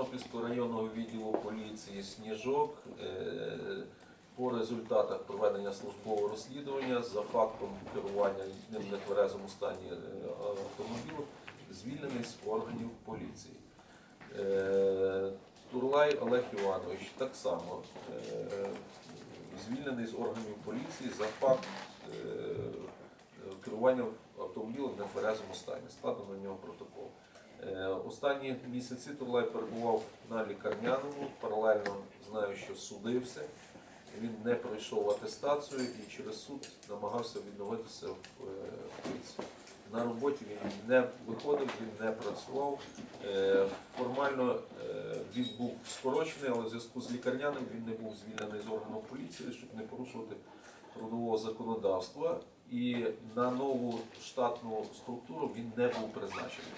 Тернопільського районного відділу поліції Сніжок е, по результатах проведення службового розслідування за фактом керування ним в нетверезому стані е, звільнений з органів поліції. Е, Турлай Олег Іванович так само звільнений з органів поліції за факт керування автомобілем в нетверезому стані. Складено на нього протокол. Е, Останні місяці Турлай перебував на лікарняному, паралельно знаю, що судився. Він не пройшов атестацію і через суд намагався відновитися в е, поліції. На роботі він не виходив, він не працював. Е, Формально він був скорочений, але в зв'язку з лікарняним він не був звільнений з органу поліції, щоб не порушувати трудового законодавства. І на нову штатну структуру він не був призначений.